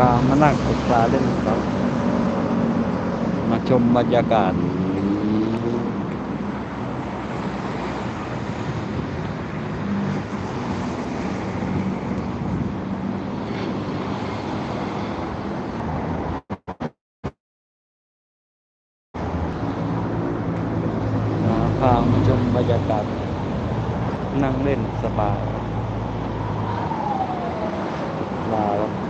พามานั่งตกปลาเล่นครับมาชมบรรยากาศ พามาชมบรรยากาศ นั่งเล่นสบายลาแล้ว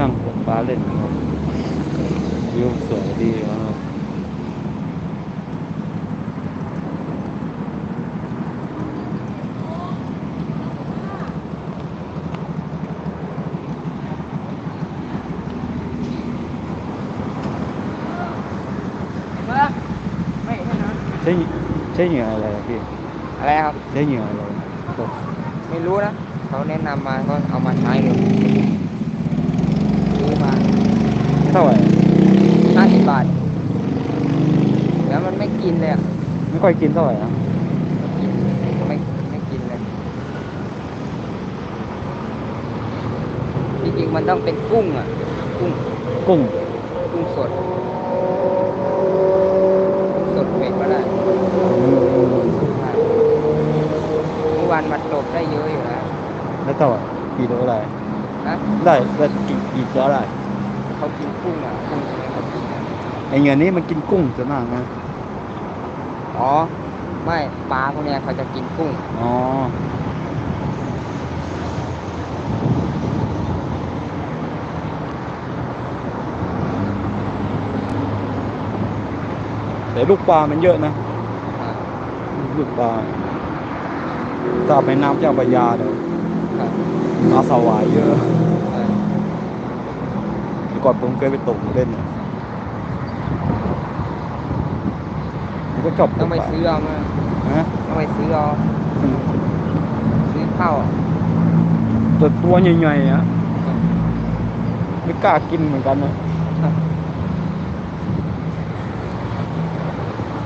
นั่งตกปลาเล่นครับวิวสวยดีครับ ไม่ใช่นะ ใช่ใช่เหยื่ออะไรอะพี่อะไรครับ ใช่เหยื่ออะไรตกไม่รู้นะเขาแนะนำมาก็เอามาใช้เลยซื้อมาเท่าไหร่ห้าสิบบาท แล้วมันไม่กินเลยอะไม่ค่อยกินเท่าไหร่นะกินไม่ไม่กินเลยจริงๆมันต้องเป็นกุ้งอะ กุ้งกุ้งกุ้งสด สดเป็ดก็ได้ใช่เมื่อวานมันตก ได้เยอะอยู่แล้วแล้วเท่าไหร่กี่ตัวอะไรนะได้ได้กี่กี่ตัวได้เขากินกุ้งอะกุ้งใช่ไหมเขากินอะไอเหยื่อนี้มันกินกุ้งจะมากนะอ๋อ ไม่ปลาพวกเนี้ยเขาจะกินกุ้ง อ๋อแต่ลูกปลามันเยอะนะอ่าลูกปลา ถ้าไปน้ำเจ้าพระยาเดี๋ยวครับปลาสวายเยอะใช่เมื่อก่อนผมเคยไปตกเล่นน่ะผมก็ชอบตต้องกไปปลาซื้อเอามาฮะต้องไปซื้อเอาซื้อข้าวอะตัวตัวใหญ่ๆอะไม่กล้ากินเหมือนกันนะ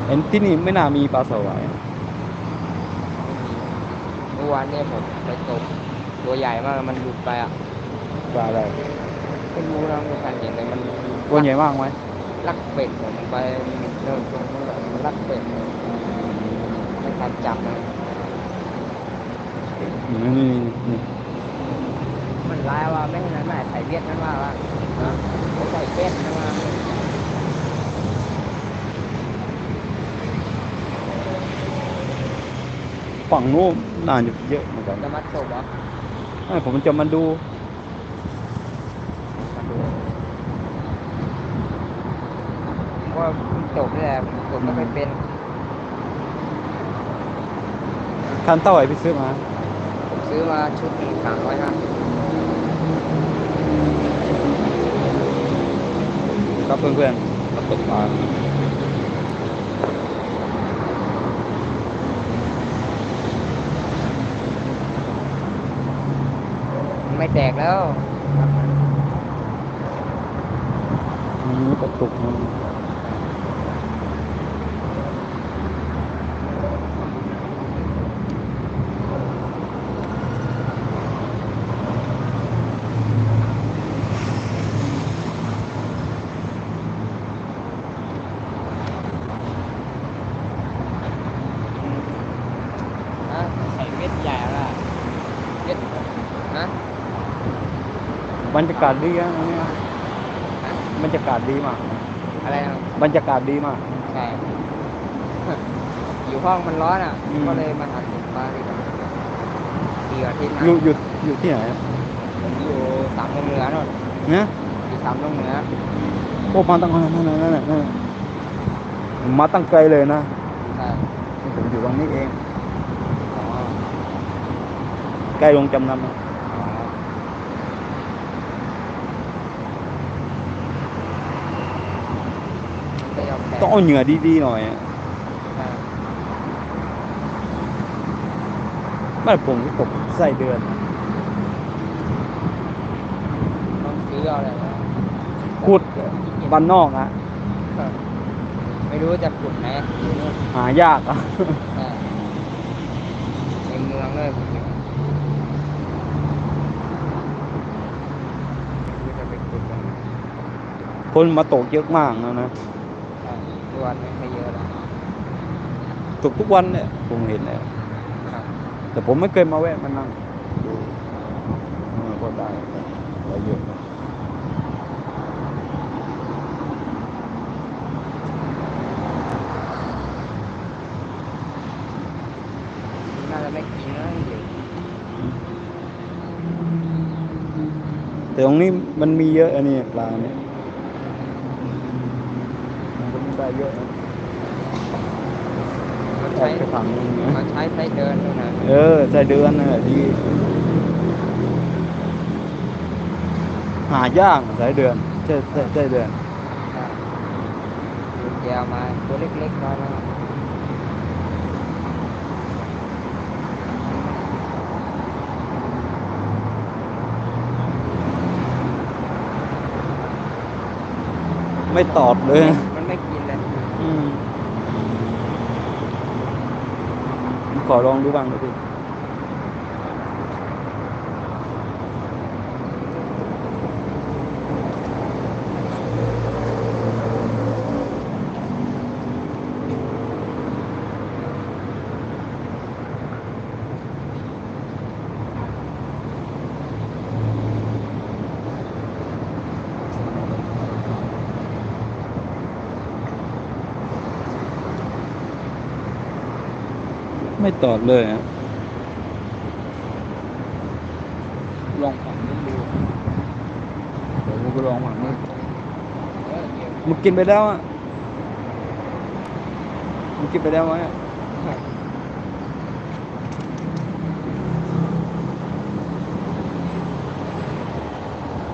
เห็นที่นี่ไม่น่ามีปลาสวายเมื่อวานเนี่ยผมไปตกตัวใหญ่มากมันหลุดไปอะปลาอะไรไม่รู้นะไม่ทันเห็นเลยมันตัวใหญ่มากไหมลักเป็ดเนี่ยมันไปเดินตรงนู้นเลยมันลักเป็ดเลยไม่ทันจับนะนี่นี่นี่มันลายว่าไม่ให้นั้นแม่ใส่เวียดนั้นว่าว่าเขาใส่เป็ดนะว่า ฝั่งนู้นน่าจะเยอะเหมือนกันจะมัดศพเหรอไม่ผมจะมาดูมาดูผมว่าเพิ่งตกนี่แหละผมตกไม่ค่อยเป็นคันเท่าไหร่พี่ซื้อมา ผมซื้อมาชุดหนึ่งสามร้อยห้าสิบครับเพื่อนๆมาตกปลา แตกแล้วอืมกระตุกมันฮะใส่เม็ดใหญ่ละเม็ดฮะ บรรยากาศดีนะตรงนี้นะฮะบรรยากาศดีมาก อะไรนะบรรยากาศดีมาก ใช่ อยู่ห้องมันร้อนอะ อืม ก็เลยมาหาตกปลาดีกว่าดีกว่าที่นั่นอยู่อยู่อยู่ที่ไหนผมอยู่สามลงเหนือโน่นเนี่ยอยู่สามลงเหนือโอ้มาตั้งนั่นนั่นนั่นนั่นนั่นมาตั้งไกลเลยนะใช่ผมอยู่ตรงนี้เอง อ๋อใกล้ลงจำนำอะ อ๋อไม่ยอมแพ้ ต้องเอาเหงื่อดีๆหน่อยอะอ่าไม่ผมผมใส่เดือนต้องซื้อเอาอะไรวะขุดบ้านนอกอะครับไม่รู้จะขุดไหนอยู่นู่นหายากอะอ่าในเมืองเลยผมเนี่ยไม่รู้จะไปขุดตรงไหน คนมาตกเยอะมากนะนะอ่าทุก วันไม่ค่อยเยอะหรอกตกทุกวันเนี่ยผมเห็นแล้วครับแต่ผมไม่เคยมาแวะมานั่งดูเออก็ได้ได้เยอะนะน่าจะไม่กินนะเดี๋ยวแต่ตรงนี้มันมีเยอะอันนี้ปลาเนี่ยมันได้ เยอะนะมันใช้ใช้กระถางนึงมันะนใช้ไส้เดินด้วยนะ เออใส่เดือนน่ะดี หายากใส่เดือนใช่ใช่ใช่เดือนครับดูแกวมาตัวเล็กๆน้อยๆไม่ตอบเลย มันไม่กินเลย อืม ขอลองดูบ้างดูดิ ไม่ตอบเลยอะลองฝั่งนี้ดูเดี๋ยวผมก็ลองฝั่งนี้เออเดี๋ยวมึงกินไปแล้วอะมึงกินไปแล้วไหมอะ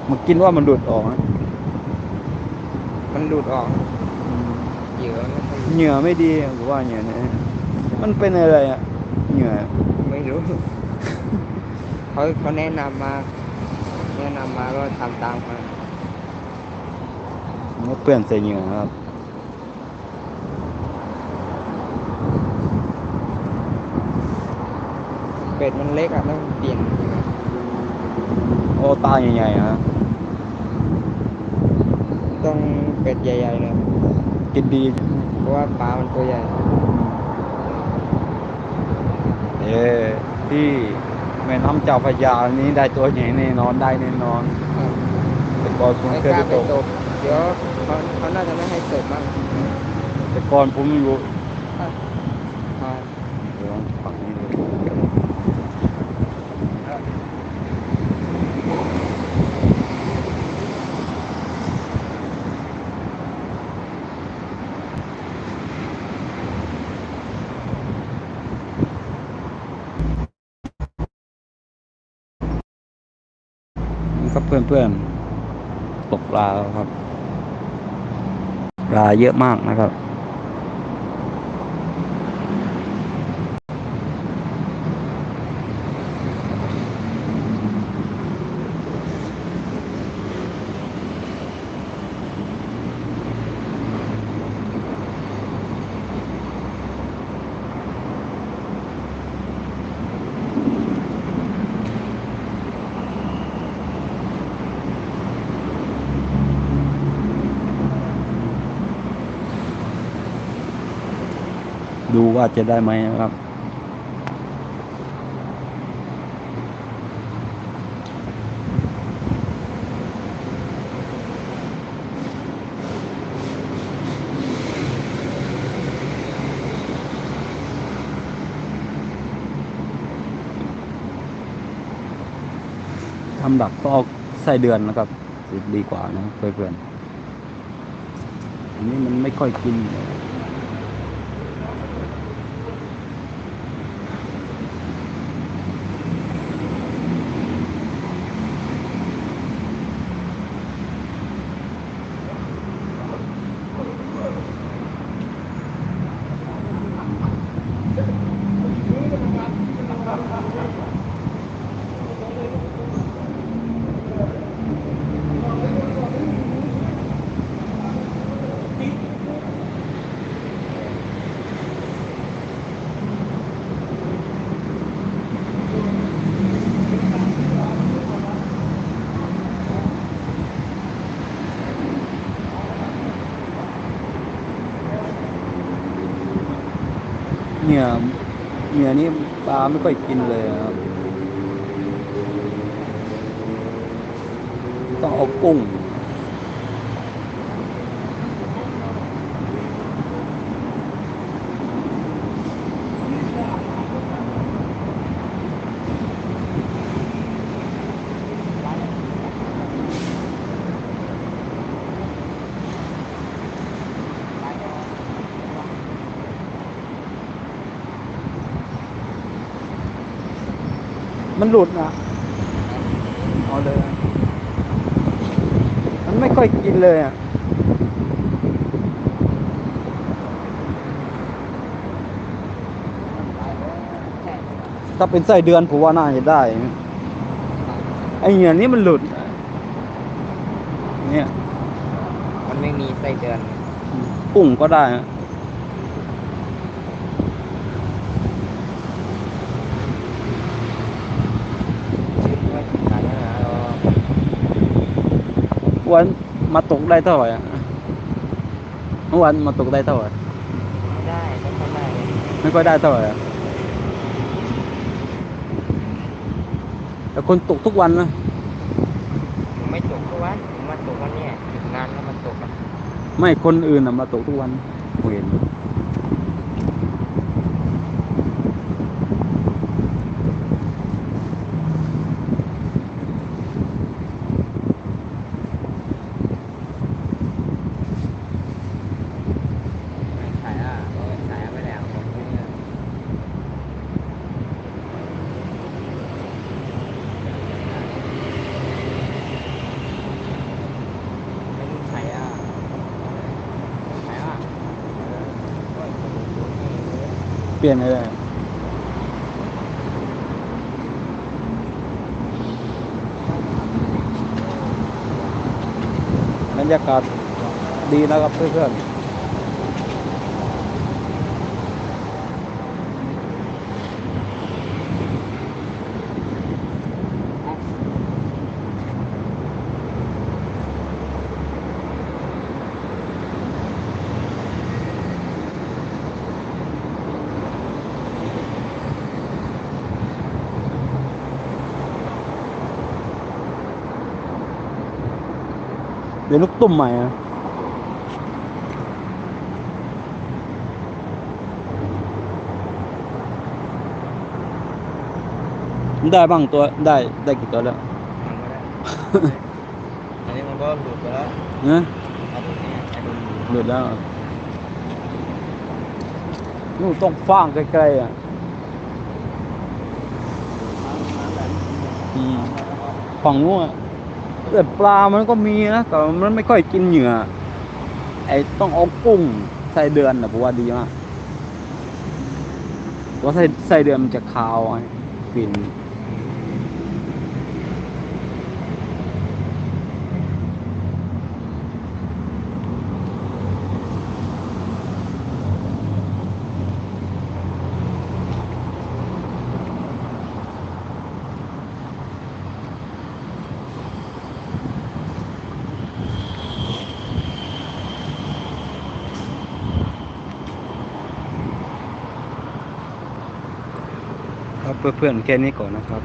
มึงกินว่ามันดูดออกนะมันดูดออกเหยื่อไม่ค่อยเหงื่อไม่ดีหรือว่าเหงื่อเนี่ยมันเป็นอะไรอะ เหงื่อไม่รู้ เขาเขาแนะนำมา แนะนำมาก็ทำตามมามันก็เปื่อนใส่เหงื่อครับเป็ดมันเล็กอะต้องเปลี่ยนเหยื่อโอ้ตาใหญ่ๆฮะต้องเป็ดใหญ่ๆเลยกินดี เพราะว่าปลามันตัวใหญ่ เออที่แม่น้ำเจ้าพระยานี้ได้ตัวใหญ่แน่นอนได้แน่นอนแต่ก่อนผมไม่เคกยล้าไปไปตกตกเดี๋ยวเขาเขาน่าจะไม่ให้ตกบ้างแต่ก่อนผมอยู่ อ่า เดี๋ยวฝั่งนี้เลยนี่ ครับเพื่อนๆตกปลาครับปลาเยอะมากนะครับ ว่าจะได้ไหมนะครับ ทำดักก็เอาไส้เดือนนะครับดีกว่านะเพื่อนๆอันนี้มันไม่ค่อยกินเงื่อเหงื่อนี่ปลาไม่ค่อยกินเลยครับ ต้องเอากุ้ง มันหลุดนะเอาเลยอะมันไม่ค่อยกินเลยอะถ้าเป็นไส้เดือนผมว่าน่าจะได้นะไอเหงื่อนี้มันหลุด เนี่ย มันไม่มีไส้เดือนกุ้งก็ได้ฮะ ชื่อว่าขายอาหารเรา วันมาตกได้เท่าไหร่อะเมื่อวันมาตกได้เท่าไหร่ไม่ได้ไม่ค่อยได้เลยไม่ค่อยได้เท่าไหร่อะแต่คนตกทุกวันนะผมไม่ตกทุกวันผมมาตกวันเนี้ยหยุดงานแล้วมาตกอะไม่คนอื่นอะมาตกทุกวันผมเห็น ไม่ขายอะเอาไปขายเอาไปแล้วผมไม่เนี่ยไม่รู้ขายอะขายอะเออโอ้ยคนดูนี่เลย เป ลี่ยนให้ไรบรรยากาศดีนะครับเพื่อนๆ เดี๋ยวลูกตุ้มใหม่อะได้บ้างตัวได้ได้กี่ตัวแล้วมันไม่ได้อันนี้มันก็หลุดไปแล้วนะเอาตรงนี้ไอ้ตรงนี้หลุดแล้วอะนู่นต้องฟ้างใกล้ๆอะอืมฝั่งนู้นอะ แต่ปลามันก็มีนะแต่มันไม่ค่อยกินเหยื่อไอ้ต้องเอากุ้งไส้เดือนนะผมว่าดีมากเพราะไส้ไส้เดือนมันจะคาวกลิ่น เพื่อนๆแค่นี้ก่อนนะครับ